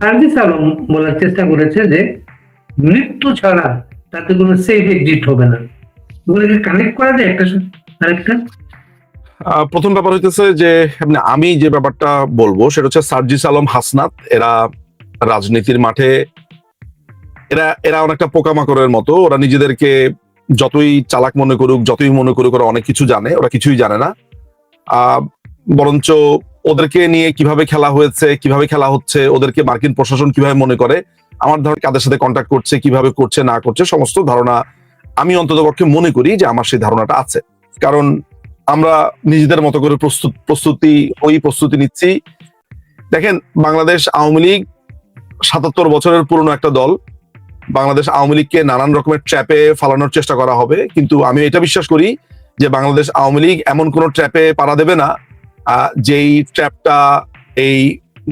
সার্জিস আলম বলার চেষ্টা করেছে যে মৃত্যু ছাড়া তাতে কোনো সেফ এক্সিট হবে না। কানেক্ট করা যায় একটা আরেকটা? প্রথম ব্যাপার হইতেছে যে মানে আমি যে ব্যাপারটা বলব সেটা হচ্ছে সার্জিস আলম হাসনাত এরা রাজনীতির মাঠে এরা এরা অনেকটা পোকামাকড়ের মতো। ওরা নিজেদেরকে যতই চালাক মনে করুক যতই মনে করুক ওরা অনেক কিছু জানে ওরা কিছুই জানে না। আহ, বরঞ্চ ওদেরকে নিয়ে কীভাবে খেলা হয়েছে, কীভাবে খেলা হচ্ছে, ওদেরকে মার্কিন প্রশাসন কীভাবে মনে করে, আমার ধর কাদের সাথে কন্ট্যাক্ট করছে, কীভাবে করছে, না করছে, সমস্ত ধারণা আমি অন্ততপক্ষে মনে করি যে আমার সেই ধারণাটা আছে। কারণ আমরা নিজেদের মতো করে প্রস্তুত, প্রস্তুতি, ওই প্রস্তুতি নিচ্ছি। দেখেন, বাংলাদেশ আওয়ামী লীগ সাতাত্তর বছরের পুরনো একটা দল। বাংলাদেশ আওয়ামী লীগকে নানান রকমের ট্র্যাপে ফালানোর চেষ্টা করা হবে। কিন্তু আমি এটা বিশ্বাস করি যে বাংলাদেশ আওয়ামী লীগ এমন কোন ট্র্যাপে পাড়া দেবে না যেই ট্র্যাপটা এই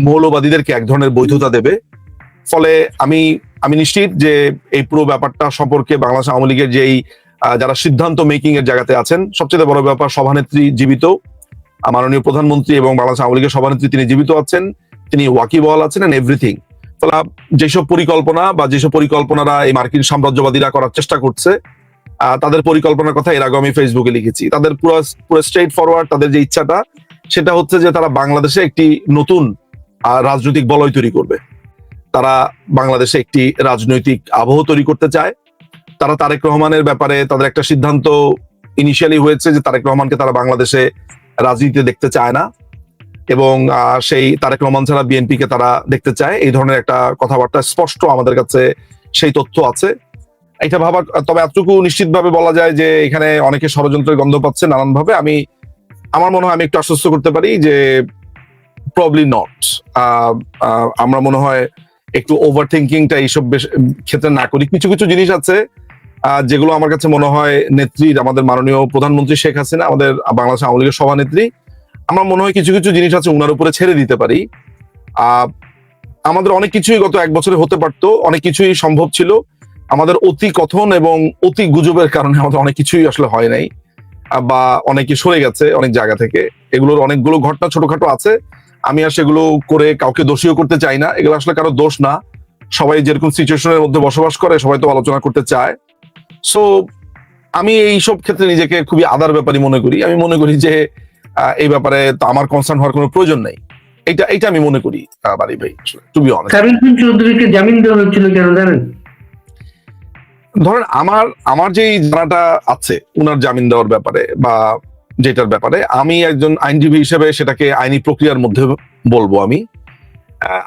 মৌলবাদীদেরকে এক ধরনের বৈধতা দেবে, ফলে আমি আমি নিশ্চিত যে এই পুরো ব্যাপারটা সম্পর্কে বাংলাদেশ আওয়ামী লীগের যেই যারা সিদ্ধান্ত মেকিং এর জায়গাতে আছেন, সবচেয়ে বড় ব্যাপার সভানেত্রী জীবিত। মাননীয় প্রধানমন্ত্রী এবং বাংলাদেশ আওয়ামী লীগের সভানেত্রী তিনি জীবিত আছেন, তিনি ওয়াকিবল আছেন এন্ড এভরিথিং ফলে যেসব পরিকল্পনা বা যেসব পরিকল্পনারা এই মার্কিন সাম্রাজ্যবাদীরা করার চেষ্টা করছে তাদের পরিকল্পনার কথা এর আগে আমি ফেসবুকে লিখেছি। তাদের পুরো পুরো স্ট্রেট ফরওয়ার্ড তাদের যে ইচ্ছাটা সেটা হচ্ছে যে তারা বাংলাদেশে একটি নতুন রাজনৈতিক বলয় তৈরি করবে। তারা বাংলাদেশে একটি রাজনৈতিক আবহ তৈরি করতে চায়। তারা তারেক রহমানের ব্যাপারে তাদের একটা সিদ্ধান্ত ইনিশিয়ালি হয়েছে যে তারেক রহমানকে তারা বাংলাদেশে রাজনীতিতে দেখতে চায় না। এবং সেই তারেক রহমান ছাড়া বিএনপি কে তারা দেখতে চায়। এই ধরনের একটা কথাবার্তা স্পষ্ট আমাদের কাছে সেই তথ্য আছে। এটা ভাবা তবে এতটুকু নিশ্চিতভাবে বলা যায় যে এখানে অনেকে ষড়যন্ত্রের গন্ধ পাচ্ছে নানানভাবে। আমি আমার মনে হয় আমি একটু আশ্বস্ত করতে পারি যে প্রবলি নট আমরা মনে হয় একটু ওভার থিঙ্কিংটা এইসব ক্ষেত্রে না করি। কিছু কিছু জিনিস আছে যেগুলো আমার কাছে মনে হয় নেত্রীর আমাদের মাননীয় প্রধানমন্ত্রী শেখ হাসিনা, আমাদের বাংলাদেশ আওয়ামী লীগের সভানেত্রী, আমার মনে হয় কিছু কিছু জিনিস আছে ওনার উপরে ছেড়ে দিতে পারি। আমাদের অনেক কিছুই গত এক বছরে হতে পারতো, অনেক কিছুই সম্ভব ছিল। আমাদের অতি কথন এবং অতি গুজবের কারণে আমাদের অনেক কিছুই আসলে হয় নাই। বা অনেকে সরে গেছে অনেক জায়গা থেকে। এগুলোর অনেকগুলো ঘটনা ছোটখাটো আছে। আমি আর সেগুলো করে কাউকে দোষীও করতে চাই না। এগুলো আসলে কারও দোষ না। সবাই যেরকম সিচুয়েশনের মধ্যে বসবাস করে, সবাই তো আলোচনা করতে চায়। সো আমি এই সব ক্ষেত্রে নিজেকে খুবই আদার ব্যাপারই মনে করি। আমি মনে করি যে এই ব্যাপারে তো আমার কনসার্ন হওয়ার কোনো প্রয়োজন নেই। এটা এটা আমি মনে করি বাড়ি ভাই অনেস্ট কাবিল চৌধুরীকে জামিন দেওয়া হচ্ছিল কেন জানেন? ধরেন আমার আমার যেই জানাটা আছে, উনার জামিন দেওয়ার ব্যাপারে বা যেটার ব্যাপারে, আমি একজন আইনজীবী হিসেবে সেটাকে আইনি প্রক্রিয়ার মধ্যে বলব আমি।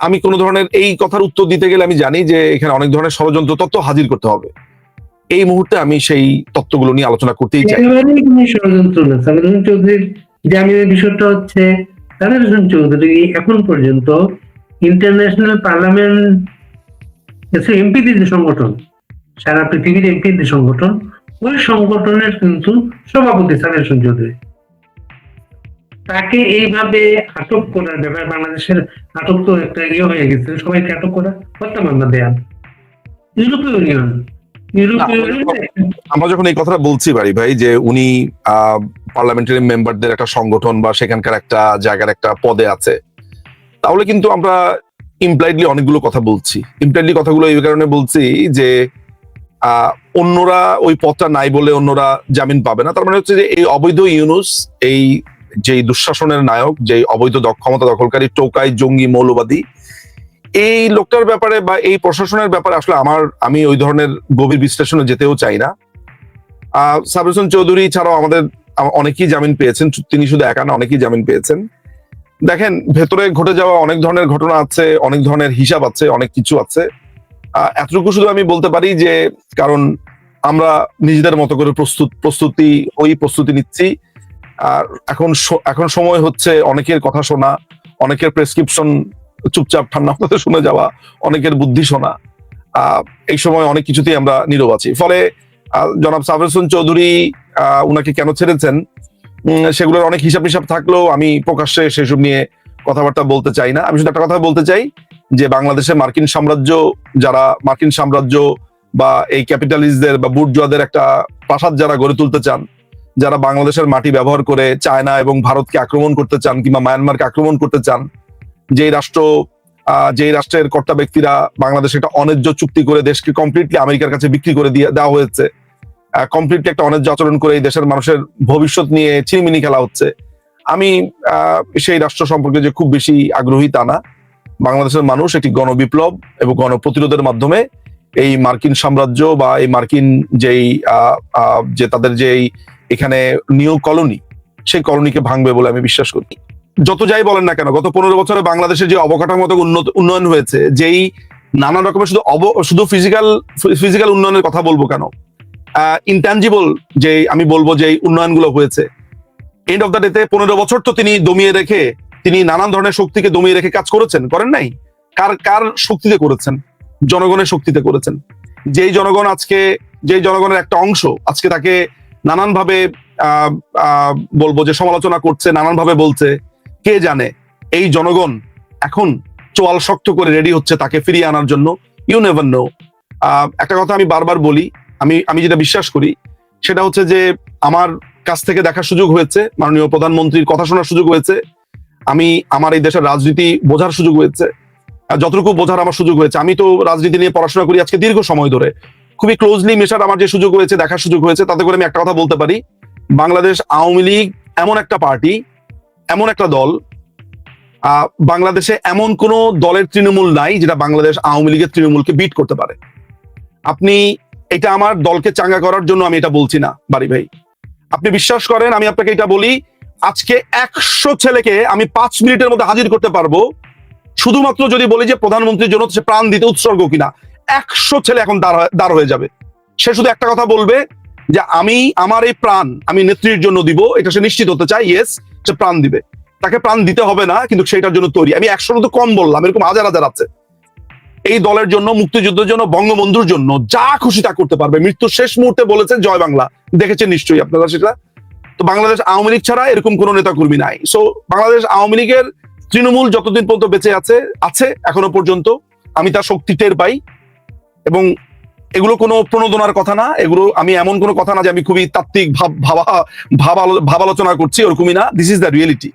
আমি কোনো ধরনের এই কথার উত্তর দিতে গেলে আমি জানি যে এখানে অনেক ধরনের ষড়যন্ত্র তত্ত্ব হাজির করতে হবে। এই মুহূর্তে আমি সেই তত্ত্বগুলো নিয়ে আলোচনা করতেই চাই। ষড়যন্ত্র চৌধুরীর জামিনের বিষয়টা হচ্ছে চৌধুরী এখন পর্যন্ত ইন্টারন্যাশনাল পার্লামেন্ট এমপিদের যে সংগঠন সারা পৃথিবীর এমপিদের সংগঠন ওই সংগঠনের কিন্তু সভাপতি হোসেন চৌধুরী তাকে এইভাবে আটক করার ব্যাপার বাংলাদেশের আটক তো একটা ইয়ে হয়ে গেছে সবাইকে আটক করা হত্যা মামলা দেয়া। ইউরোপীয় ইউনিয়ন আমরা যখন এই কথাটা বলছি বাড়ি ভাই যে উনি পার্লামেন্টারি মেম্বারদের একটা সংগঠন বা সেখানকার একটা জায়গার একটা পদে আছে তাহলে কিন্তু আমরা ইমপ্লাইডলি অনেকগুলো কথা বলছি। ইমপ্লাইডলি কথাগুলো এই কারণে বলছি যে অন্যরা ওই পথটা নাই বলে অন্যরা জামিন পাবে না। তার মানে হচ্ছে যে এই অবৈধ ইউনুস, এই যেই দুঃশাসনের নায়ক, যেই অবৈধ ক্ষমতা দখলকারী, টোকাই, জঙ্গি, মৌলবাদী, এই লোকটার ব্যাপারে বা এই প্রশাসনের ব্যাপারে আসলে আমার, আমি ওই ধরনের গভীর বিশ্লেষণে যেতেও চাই না। সাবির চৌধুরী ছাড়াও আমাদের অনেকেই জামিন পেয়েছেন তিনি শুধু একা না, অনেকেই জামিন পেয়েছেন। দেখেন, ভেতরে ঘটে যাওয়া অনেক ধরনের ঘটনা আছে, অনেক ধরনের হিসাব আছে, অনেক কিছু আছে। এতটুকু শুধু আমি বলতে পারি যে, কারণ আমরা নিজেদের মতো করে প্রস্তুত, প্রস্তুতি, ওই প্রস্তুতি নিচ্ছি। আর এখন এখন সময় হচ্ছে অনেকের কথা শোনা, অনেকের প্রেসক্রিপশন চুপচাপ ঠান্ডা মাথাতে শুনে যাওয়া, অনেকের বুদ্ধি শোনা। এই সময় অনেক কিছুতেই আমরা নীরব আছি। ফলে জনাব সাফর চৌধুরী উনাকে কেন ছেড়েছেন? সেগুলোর অনেক হিসাব হিসাব থাকলেও আমি প্রকাশ্যে সেসব নিয়ে কথাবার্তা বলতে চাই না। আমি শুধু একটা কথা বলতে চাই যে বাংলাদেশে মার্কিন সাম্রাজ্য যারা মার্কিন সাম্রাজ্য বা এই ক্যাপিটালিস্টদের বা বুর্জুয়াদের একটা প্রাসাদ যারা গড়ে তুলতে চান যারা বাংলাদেশের মাটি ব্যবহার করে চায়না এবং ভারতকে আক্রমণ করতে চান কিংবা মায়ানমারকে আক্রমণ করতে চান যে রাষ্ট্র আহ, যে রাষ্ট্রের কর্তা ব্যক্তিরা বাংলাদেশে একটা অন্যায্য চুক্তি করে দেশকে কমপ্লিটলি আমেরিকার কাছে বিক্রি করে দিয়ে দেওয়া হয়েছে কমপ্লিটলি একটা অন্যায্য আচরণ করে এই দেশের মানুষের ভবিষ্যৎ নিয়ে চিনিমিনি খেলা হচ্ছে। আমি সেই রাষ্ট্র সম্পর্কে যে খুব বেশি আগ্রহী তা না। বাংলাদেশের মানুষ একটি গণবিপ্লব এবং গণপ্রতিরোধের মাধ্যমে এই মার্কিন সাম্রাজ্য বা এই মার্কিন যেই যে তাদের যেই এখানে নিউ কলোনি, সেই কলোনিকে ভাঙবে বলে আমি বিশ্বাস করি। যত যাই বলেন না কেন, গত পনেরো বছরে বাংলাদেশের যে অবকাঠামোগত উন্নত, উন্নয়ন হয়েছে, যেই নানান রকমের শুধু অব, শুধু ফিজিক্যাল ফিজিক্যাল উন্নয়নের কথা বলব কেন ইনট্যাঞ্জিবল যে আমি বলব যে উন্নয়নগুলো হয়েছে এন্ড অফ দ্য ডেতে পনেরো বছর তো তিনি দমিয়ে রেখে তিনি নানান ধরনের শক্তিকে দমিয়ে রেখে কাজ করেছেন করেন নাই? কার কার শক্তিতে করেছেন? জনগণের শক্তিতে করেছেন। যেই জনগণ আজকে যেই জনগণের একটা অংশ আজকে তাকে নানান ভাবে আহ, আহ, বলব যে সমালোচনা করছে নানান ভাবে বলছে কে জানে? এই জনগণ এখন চোয়াল শক্ত করে রেডি হচ্ছে তাকে ফিরিয়ে আনার জন্য। ইউ নেভার নো একটা কথা আমি বারবার বলি আমি আমি যেটা বিশ্বাস করি সেটা হচ্ছে যে আমার কাছ থেকে দেখার সুযোগ হয়েছে মাননীয় প্রধানমন্ত্রীর কথা শোনার সুযোগ হয়েছে আমি আমার এই দেশের রাজনীতি বোঝার সুযোগ হয়েছে। যতটুকু বোঝার আমার সুযোগ হয়েছে, আমি তো রাজনীতি নিয়ে পড়াশোনা করি আজকে দীর্ঘ সময় ধরে। খুবই ক্লোজলি মেশার আমার যে সুযোগ হয়েছে, দেখার সুযোগ হয়েছে, তাতে করে আমি একটা কথা বলতে পারি। বাংলাদেশ আওয়ামী লীগ এমন একটা পার্টি, এমন একটা দল বাংলাদেশে এমন কোন দলের তৃণমূল নাই যেটা বাংলাদেশ আওয়ামী লীগের তৃণমূলকে বিট করতে পারে। আপনি এটা আমার দলকে চাঙ্গা করার জন্য আমি এটা বলছি না, বাড়ি ভাই। আপনি বিশ্বাস করেন, আমি আপনাকে এটা বলি আজকে একশো ছেলেকে আমি পাঁচ মিনিটের মধ্যে হাজির করতে পারব। শুধুমাত্র যদি বলি যে প্রধানমন্ত্রীর জন্য সে প্রাণ দিতে উৎসর্গ কিনা, একশো ছেলে এখন দাঁড় হয়ে- যাবে। সে শুধু একটা কথা বলবে যে আমি আমার এই প্রাণ আমি নেত্রীর জন্য দিব, এটা সে নিশ্চিত হতে চায় ইয়েস সে প্রাণ দিবে। তাকে প্রাণ দিতে হবে না, কিন্তু সেটার জন্য তৈরি। আমি একশো তো কম বললাম, এরকম হাজার হাজার আছে। এই দলের জন্য, মুক্তিযুদ্ধের জন্য, বঙ্গবন্ধুর জন্য যা খুশি তা করতে পারবে। মৃত্যুর শেষ মুহূর্তে বলেছেন জয় বাংলা। দেখেছেন নিশ্চয়ই আপনারা সেটা? তো বাংলাদেশ আওয়ামী লীগ ছাড়া এরকম কোনো নেতা কর্মী নাই। সো বাংলাদেশ আওয়ামী লীগের তৃণমূল যতদিন পর্যন্ত বেঁচে আছে আছে এখনও পর্যন্ত। আমি তার শক্তি টের পাই। এবং এগুলো কোনো প্রণোদনার কথা না। এগুলো আমি এমন কোনো কথা না যে আমি খুবই তাত্ত্বিক ভাব ভাবা ভাব- ভাবালোচনা করছি ওরকমই না। দিস ইজ দ্য রিয়েলিটি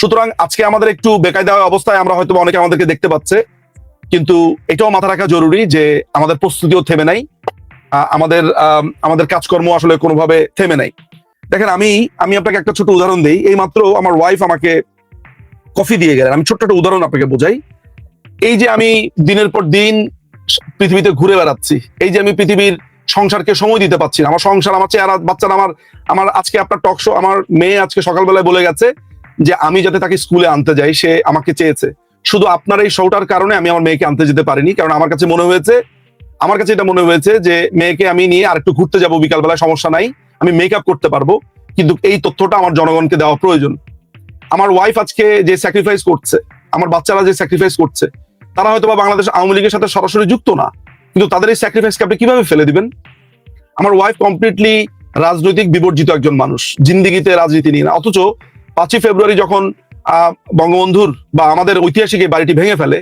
সুতরাং আজকে আমাদের একটু বেকায়দা অবস্থায় আমরা হয়তো অনেকে আমাদেরকে দেখতে পাচ্ছে। কিন্তু এটাও মাথা রাখা জরুরি যে আমাদের প্রস্তুতিও থেমে নাই। আমাদের আম, আমাদের কাজকর্ম আসলে কোনোভাবে থেমে নাই। দেখেন, আমি আমি আপনাকে একটা ছোট উদাহরণ দিই। এই মাত্র আমার ওয়াইফ আমাকে কফি দিয়ে গেলেন। আমি ছোট্ট একটা উদাহরণ আপনাকে বোঝাই। এই যে আমি দিনের পর দিন পৃথিবীতে ঘুরে বেড়াচ্ছি, এই যে আমি পৃথিবীর সংসারকে সময় দিতে পারছি না, আমার সংসার, আমার চেহারা, বাচ্চারা আমার আমার আজকে আপনার টক শো আমার মেয়ে আজকে সকালবেলায় বলে গেছে যে, আমি যাতে তাকে স্কুলে আনতে যাই, সে আমাকে চেয়েছে। শুধু আপনার এই শোটার কারণে আমি আমার মেয়েকে আনতে যেতে পারিনি, কারণ আমার কাছে মনে হয়েছে, আমার কাছে এটা মনে হয়েছে যে, মেয়েকে আমি নিয়ে আরেকটু ঘুরতে যাব, বিকালবেলায় সমস্যা নাই। আমি মেকআপ করতে পারব, কিন্তু এই তথ্যটা আমার জনগণকে দেওয়া প্রয়োজন। আমার ওয়াইফ আজকে যে স্যাক্রিফাইস করছে, আমার বাচ্চারা যে স্যাক্রিফাইস করছে, তারা হয়তো বা বাংলাদেশ আওয়ামী লীগের সাথে সরাসরি যুক্ত না, কিন্তু তাদের এই স্যাক্রিফাইসকে আপনি কীভাবে ফেলে দিবেন? আমার ওয়াইফ কমপ্লিটলি রাজনৈতিক বিবর্জিত একজন মানুষ, জিন্দিগিতে রাজনীতি নিয়ে না, অথচ পাঁচই ফেব্রুয়ারি যখন বঙ্গবন্ধুর বা আমাদের ঐতিহাসিক এই বাড়িটি ভেঙে ফেলে,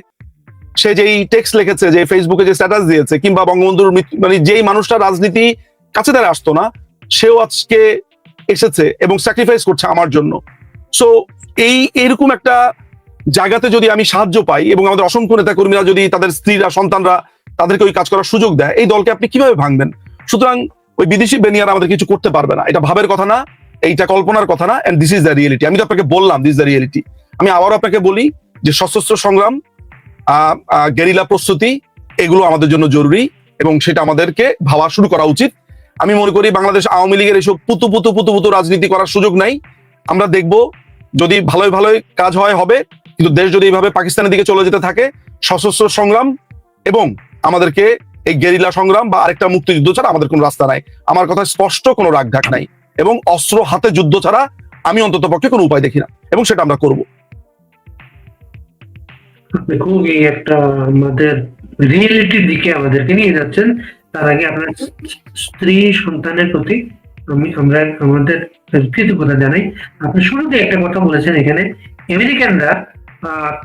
সে যেই টেক্সট লিখেছে, যে ফেসবুকে যে স্ট্যাটাস দিয়েছে, কিংবা বঙ্গবন্ধুর মানে যেই মানুষটা রাজনীতি কাছে তারা আসতো না সেও আজকে এসেছে এবং স্যাক্রিফাইস করছে আমার জন্য। সো এই এরকম একটা জায়গাতে যদি আমি সাহায্য পাই এবং আমাদের অসংখ্য নেতা কর্মীরা যদি তাদের স্ত্রীরা, সন্তানরা তাদেরকে ওই কাজ করার সুযোগ দেয়, এই দলকে আপনি কীভাবে ভাঙবেন? সুতরাং ওই বিদেশি বেনিয়ার আমাদের কিছু করতে পারবে না। এটা ভাবের কথা না, এইটা কল্পনার কথা না and this is the reality আমি তো আপনাকে বললাম দিস দ্য রিয়েলিটি আমি আবারও আপনাকে বলি যে সশস্ত্র সংগ্রাম গেরিলা প্রস্তুতি, এগুলো আমাদের জন্য জরুরি এবং সেটা আমাদেরকে ভাবা শুরু করা উচিত। আমি মনে করি বাংলাদেশ আওয়ামী লীগের এইসব পুতু পুতু পুতু পুতু রাজনীতি করার সুযোগ নাই। আমরা দেখব যদি ভালোই ভালোই কাজ হয়, হবে। কিন্তু দেশ যদি এইভাবে পাকিস্তানের দিকে চলে যেতে থাকে, সশস্ত্র সংগ্রাম এবং আমাদেরকে এই গেরিলা সংগ্রাম বা আরেকটা মুক্তিযুদ্ধ ছাড়া আমাদের কোনো রাস্তা নাই। আমার কথা স্পষ্ট কোনো রাগঢাক নাই এবং অস্ত্র হাতে যুদ্ধ ছাড়া আমি অন্তত পক্ষে কোনো উপায় দেখি না এবং সেটা আমরা করব। আপনি খুবই একটা আমাদের রিয়েলিটির দিকে আমাদেরকে নিয়ে যাচ্ছেন। তার আগে আপনার স্ত্রী সন্তানের প্রতি আমি, আমরা আমাদের কৃতজ্ঞতা জানাই। আপনি শুরুতে একটা কথা বলেছেন এখানে, আমেরিকানরা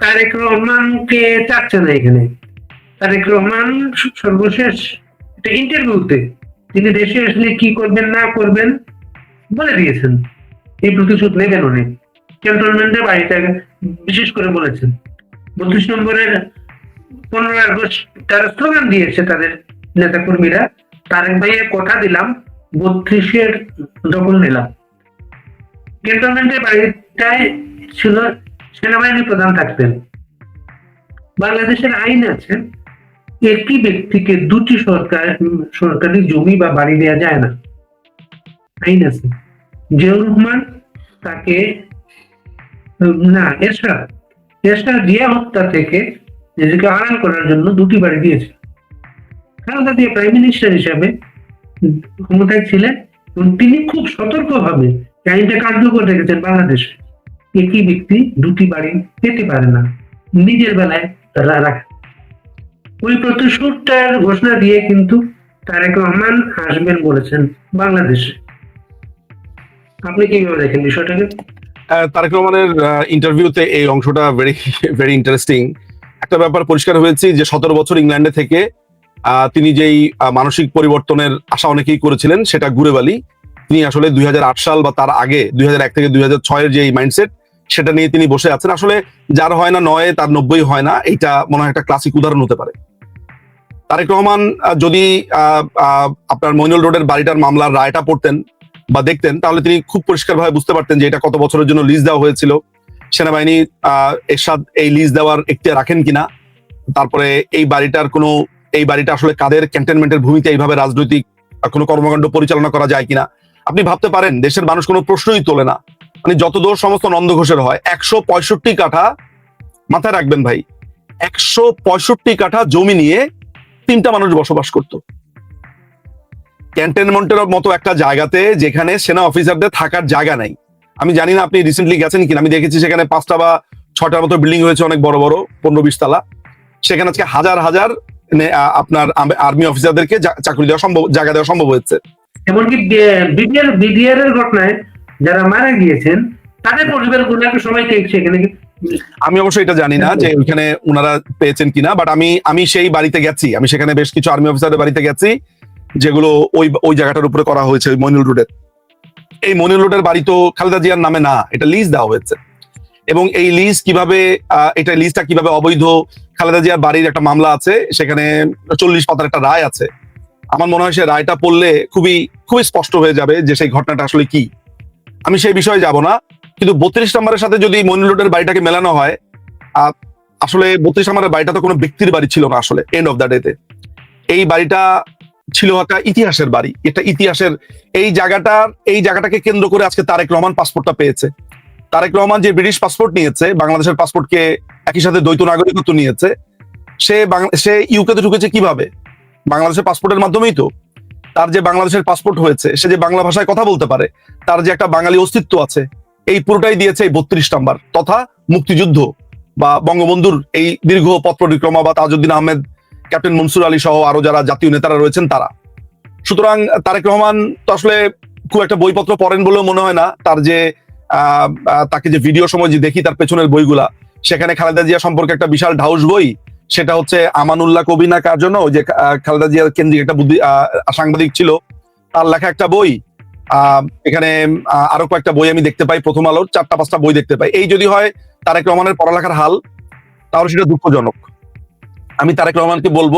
তারেক রহমানকে চাচ্ছে না এখানে। তারেক রহমান সর্বশেষ একটা ইন্টারভিউতে তিনি দেশে আসলে কি করবেন, না করবেন বলে দিয়েছেন। এই প্রতিশোধ নেবেন উনি ক্যান্টনমেন্টের বাড়িতে বিশেষ করে বলেছেন। বত্রিশ নম্বরের পনেরো আগস্ট তারা স্লোগান দিয়েছে তাদের নেতা কর্মীরা, তারেক ভাইয়ের কথা দিলাম, বত্রিশের দখল নিলাম। ক্যান্টনমেন্টের বাড়িটায় ছিল সেনাবাহিনী প্রধান থাকতেন। বাংলাদেশের আইন আছে, একই ব্যক্তিকে দুটি সরকার, সরকারি জমি বা বাড়ি দেওয়া যায় না। আইন আছে। জিয়াউর রহমান তাকে, না, এরশাদ। এরশাদ জিয়া হত্যা থেকে নিজেকে আড়াল করার জন্য দুটি বাড়ি দিয়েছে। প্রাইম মিনিস্টার হিসাবে ক্ষমতায় ছিলেন এবং তিনি খুব সতর্কভাবে আইনটা কার্যকর রেখেছেন বাংলাদেশে। একই ব্যক্তি দুটি বাড়ি পেতে পারে না। নিজের বেলায় তারা রাখে। ওই প্রতিশোধটার ঘোষণা দিয়ে কিন্তু তারেক রহমান আসবেন বলেছেন বাংলাদেশে। আপনি কীভাবে দেখেন বিষয়টাকে? তারেক রহমানের ইন্টারভিউতে এই অংশটা ভেরি ভেরি ইন্টারেস্টিং একটা ব্যাপার পরিষ্কার হয়েছে যে, সতেরো বছর ইংল্যান্ডে থেকে তিনি যেই মানসিক পরিবর্তনের আশা অনেকেই করেছিলেন, সেটা ঘুরেবালি তিনি আসলে দুই হাজার আট সাল বা তার আগে, দুই হাজার এক থেকে দুই ছয়ের যে মাইন্ডসেট সেটা নিয়ে তিনি বসে আছেন। আসলে যার হয় না নয়, তার নব্বই হয় না এটা মনে হয় একটা ক্লাসিক উদাহরণ হতে পারে। তারেক রহমান যদি আপনার মইনুল রোডের বাড়িটার মামলার রায়টা পড়তেন বা দেখতেন, তাহলে তিনি খুব পরিষ্কারভাবে বুঝতে পারতেন যে এটা কত বছরের জন্য লিজ দেওয়া হয়েছিল। সেনাবাহিনী এরশাদ এই লিজ দেওয়ার একটি রাখেন কিনা? তারপরে এই বাড়িটার কোনো এই বাড়িটা আসলে কাদের ক্যান্টনমেন্টের ভূমিতে এইভাবে রাজনৈতিক কোনো কর্মকাণ্ড পরিচালনা করা যায় কিনা? আপনি ভাবতে পারেন, দেশের মানুষ কোনো প্রশ্নই তোলে না। মানে যত দোষ সমস্ত নন্দ ঘোষের হয়, একশো পঁয়ষট্টি কাঠা মাথায় রাখবেন ভাই। একশো পঁয়ষট্টি কাঠা জমি নিয়ে তিনটা মানুষ বসবাস করত। ক্যান্টনমেন্টের মতো একটা জায়গাতে যেখানে সেনা অফিসারদের থাকার জায়গা নাই। আমি জানি না আপনি রিসেন্টলি গেছেন কিনা, আমি দেখেছি সেখানে পাঁচটা বা ছটার মতো বিল্ডিং হয়েছে অনেক বড় বড়, পনেরো বিশ তলা সেখানে আজকে হাজার হাজার আপনার আর্মি অফিসারদেরকে চাকরি দেওয়া সম্ভব জায়গা দেওয়া সম্ভব হয়েছে। এমনকি বিডিআর বিডিআর এর ঘটনায় যারা মারা গিয়েছেন তাদের পরিবার গুলাকে সবাইকে সেখানে কি- আমি অবশ্যই এটা জানি না যে ওইখানে ওনারা পেয়েছেন কিনা বাট আমি আমি সেই বাড়িতে গেছি। আমি সেখানে বেশ কিছু আর্মি অফিসারের বাড়িতে গেছি যেগুলো ওই ওই জায়গাটার উপরে করা হয়েছে ওই মইনুল রোডের এই মইনুল রোডের বাড়ি তো খালেদা জিয়ার নামে না এটা লিজ দেওয়া হয়েছে। এবং এই লিস্ট কীভাবে এটা লিজটা কীভাবে অবৈধ? খালেদা জিয়ার বাড়ির একটা মামলা আছে, সেখানে চল্লিশ পাতার একটা রায় আছে। আমার মনে হয় সে রায়টা পড়লে খুবই খুবই স্পষ্ট হয়ে যাবে যে সেই ঘটনাটা আসলে কি। আমি সেই বিষয়ে যাব না, কিন্তু বত্রিশ নম্বরের সাথে যদি মইনুল রোডের বাড়িটাকে মেলানো হয় আসলে বত্রিশ নম্বরের বাড়িটা তো কোনো ব্যক্তির বাড়ি ছিল না আসলে এন্ড অফ দ্য ডেতে এই বাড়িটা ছিল একটা ইতিহাসের বাড়ি, এটা ইতিহাসের, এই জায়গাটার, এই জায়গাটাকে কেন্দ্র করে আজকে তারেক রহমান পাসপোর্টটা পেয়েছে। তারেক রহমান যে ব্রিটিশ পাসপোর্ট নিয়েছে, বাংলাদেশের পাসপোর্টকে একই সাথে দ্বৈত নাগরিকত্ব নিয়েছে, সে সে ইউকেতে ঢুকেছে কীভাবে? বাংলাদেশের পাসপোর্টের মাধ্যমেই তো। তার যে বাংলাদেশের পাসপোর্ট হয়েছে, সে যে বাংলা ভাষায় কথা বলতে পারে, তার যে একটা বাঙালি অস্তিত্ব আছে, এই পুরোটাই দিয়েছে এই বত্রিশ নাম্বার। তথা মুক্তিযুদ্ধ বা বঙ্গবন্ধুর এই দীর্ঘ পথ পরিক্রমা বা তাজউদ্দিন আহমেদ, ক্যাপ্টেন মনসুর আলী সহ আরও যারা জাতীয় নেতারা রয়েছেন তারা। সুতরাং তারেক রহমান তো আসলে খুব একটা বইপত্র পড়েন বলেও মনে হয় না। তার যে তাকে যে ভিডিও সময় যে দেখি তার পেছনের বইগুলা, সেখানে খালেদা জিয়া সম্পর্কে একটা বিশাল ঢাউস বই, সেটা হচ্ছে আমানুল্লাহ কবিনা কার জন্য যে খালেদা জিয়ার কেন্দ্রিক একটা বুদ্ধি সাংবাদিক ছিল, তার লেখা একটা বই এখানে আরও কয়েকটা বই আমি দেখতে পাই প্রথম আলোর, চারটা পাঁচটা বই দেখতে পাই। এই যদি হয়, তারেক রহমানের পড়ালেখার হাল, তাহলে সেটা দুঃখজনক। আমি তারেক রহমানকে বলব,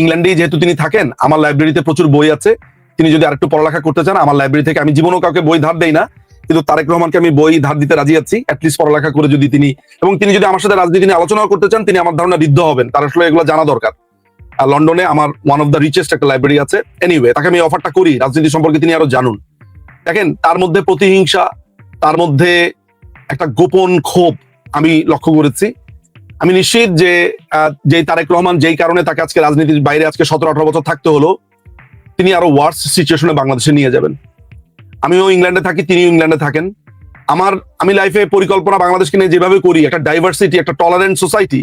ইংল্যান্ডেই যেহেতু তিনি থাকেন, আমার লাইব্রেরিতে প্রচুর বই আছে, তিনি যদি আরেকটু পড়ালেখা করতে চান, আমার লাইব্রেরি থেকে আমি জীবনেও কাউকে বই ধার দেই না কিন্তু তারেক রহমানকে আমি বই ধার দিতে রাজি আছি অ্যাটলিস্ট পড়ালেখা করে যদি তিনি, এবং তিনি যদি আমার সাথে রাজনীতি নিয়ে আলোচনা করতে চান, তিনি আমার ধারণা ঋদ্ধ হবেন। তার আসলে এগুলো জানা দরকার। লন্ডনে আমার ওয়ান অফ দ্য রিচেস্ট একটা লাইব্রেরি আছে। এনিওয়ে তাকে আমি অফারটা করি, রাজনীতি সম্পর্কে তিনি আরও জানুন। দেখেন, তার মধ্যে প্রতিহিংসা, তার মধ্যে একটা গোপন ক্ষোভ আমি লক্ষ্য করেছি। আমি নিশ্চিত যে যে তারেক রহমান যেই কারণে তাকে আজকে রাজনীতির বাইরে আজকে সতেরো আঠারো বছর থাকতে হলো, তিনি আরও ওয়ার্স সিচুয়েশনে বাংলাদেশে নিয়ে যাবেন। আমিও ইংল্যান্ডে থাকি, তিনিও ইংল্যান্ডে থাকেন। আমার, আমি লাইফে পরিকল্পনা বাংলাদেশকে নিয়ে যেভাবে করি, একটা ডাইভার্সিটি একটা টলারেন্ট সোসাইটি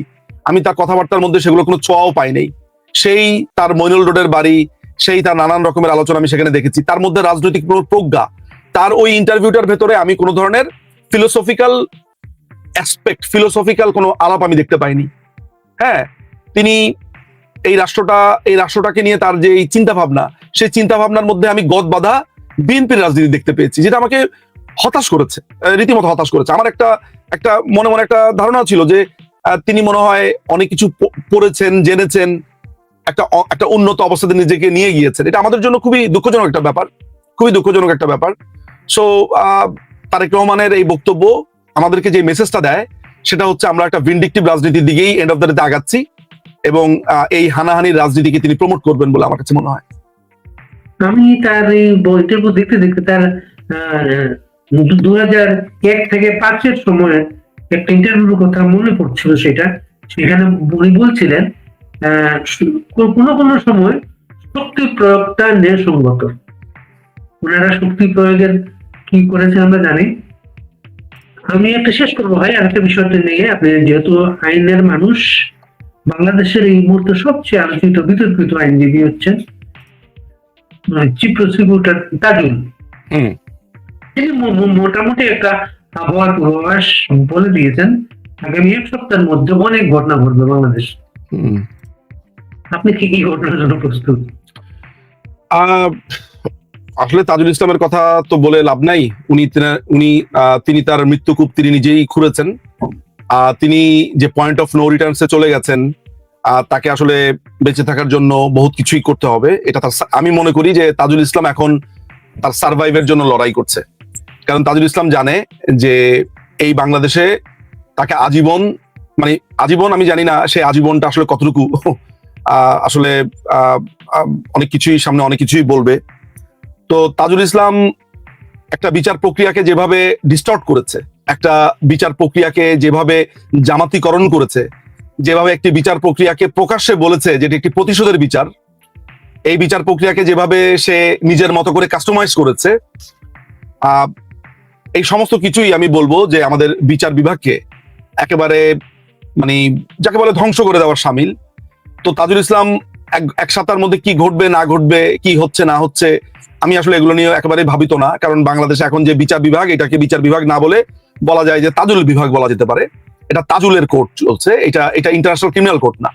আমি তার কথাবার্তার মধ্যে সেগুলো কোনো ছোঁয়াও পাই নাই। সেই তার মইনুল রোডের বাড়ি, সেই তার নানান রকমের আলোচনা আমি সেখানে দেখেছি। তার মধ্যে রাজনৈতিক প্রজ্ঞা, তার ওই ইন্টারভিউটার ভেতরে আমি কোনো ধরনের ফিলোসফিক্যাল অ্যাসপেক্ট ফিলোসফিক্যাল কোনো আলাপ আমি দেখতে পাইনি। হ্যাঁ তিনি এই রাষ্ট্রটা, এই রাষ্ট্রটাকে নিয়ে তার যে এই চিন্তা ভাবনা সেই চিন্তা ভাবনার মধ্যে আমি গদ বাধা বিএনপির রাজনীতি দেখতে পেয়েছি, যেটা আমাকে হতাশ করেছে রীতিমতো হতাশ করেছে। আমার একটা একটা মনে মনে একটা ধারণা ছিল যে তিনি মনে হয় অনেক কিছু পড়েছেন, জেনেছেন, একটা একটা উন্নত অবস্থাতে নিজেকে নিয়ে গিয়েছেন। এটা আমাদের জন্য খুবই দুঃখজনক একটা ব্যাপার, খুবই দুঃখজনক একটা ব্যাপার। সো তারেক রহমানের এই বক্তব্য আমাদেরকে যে মেসেজটা দেয়, সেটা হচ্ছে আমরা একটা ভিন্ডিকটিভ রাজনীতির দিকেই এন্ড অফ দ্য ডেতে আগাচ্ছি এবং এই হানাহানির রাজনীতিকে তিনি প্রমোট করবেন বলে আমার কাছে মনে হয়। আমি তার এই বইটার দেখতে দেখতে তার দু হাজার এক থেকে পাঁচের সময় একটা ইন্টারভিউর কথা মনে পড়ছিল সেটা। সেখানে উনি বলছিলেন কোনো কোনো সময় শক্তি প্রয়োগটা ন্যায়সঙ্গত। ওনারা শক্তি প্রয়োগের কি করেছেন আমরা জানি। আমি একটা শেষ করব ভাই আরেকটা বিষয়টা নিয়ে। আপনি যেহেতু আইনের মানুষ, বাংলাদেশের এই মুহূর্তে সবচেয়ে আলোচিত বিতর্কিত আইনজীবী হচ্ছেন। Chief prosecutor Tajul. তিনি মোটামুটি একটা আবহাওয়ার পূর্বাভাস বলে দিয়েছেন। আগামী এক সপ্তাহের মধ্যে অনেক ঘটনা ঘটবে বাংলাদেশ। আপনি কি কি ঘটনার জন্য প্রস্তুত? আহ, আসলে তাজুল ইসলামের কথা তো বলে লাভ নাই। উনি উনি আহ, তিনি তার মৃত্যুকূপ তিনি নিজেই খুঁড়েছেন। আহ, তিনি যে পয়েন্ট অফ নো রিটার্নসে চলে গেছেন তাকে আসলে বেঁচে থাকার জন্য বহুত কিছুই করতে হবে। এটা তার আমি মনে করি যে তাজুল ইসলাম এখন তার সার্ভাইভের জন্য লড়াই করছে। কারণ তাজুল ইসলাম জানে যে এই বাংলাদেশে তাকে আজীবন মানে আজীবন আমি জানি না সে আজীবনটা আসলে কতটুকু আসলে অনেক কিছুই সামনে অনেক কিছুই বলবে। তো তাজুল ইসলাম একটা বিচার প্রক্রিয়াকে যেভাবে ডিস্টর্ট করেছে, একটা বিচার প্রক্রিয়াকে যেভাবে জামাতিকরণ করেছে যেভাবে একটি বিচার প্রক্রিয়াকে প্রকাশ্যে বলেছে, যেটি একটি প্রতিশোধের বিচার, এই বিচার প্রক্রিয়াকে যেভাবে সে নিজের মতো করে কাস্টমাইজ করেছে এই সমস্ত কিছুই আমি বলব যে আমাদের বিচার বিভাগকে একেবারে মানে যাকে বলে ধ্বংস করে দেওয়ার সামিল। তো তাজুল ইসলাম এক- সপ্তাহের মধ্যে কি ঘটবে, না ঘটবে, কি হচ্ছে, না হচ্ছে, আমি আসলে এগুলো নিয়ে একেবারে ভাবিত না। কারণ বাংলাদেশে এখন যে বিচার বিভাগ, এটাকে বিচার বিভাগ না বলে বলা যায় যে তাজুল বিভাগ বলা যেতে পারে। এটা তাজুলের কোর্ট চলছে এটা এটা ইন্টারন্যাশনাল ক্রিমিনাল কোর্ট না।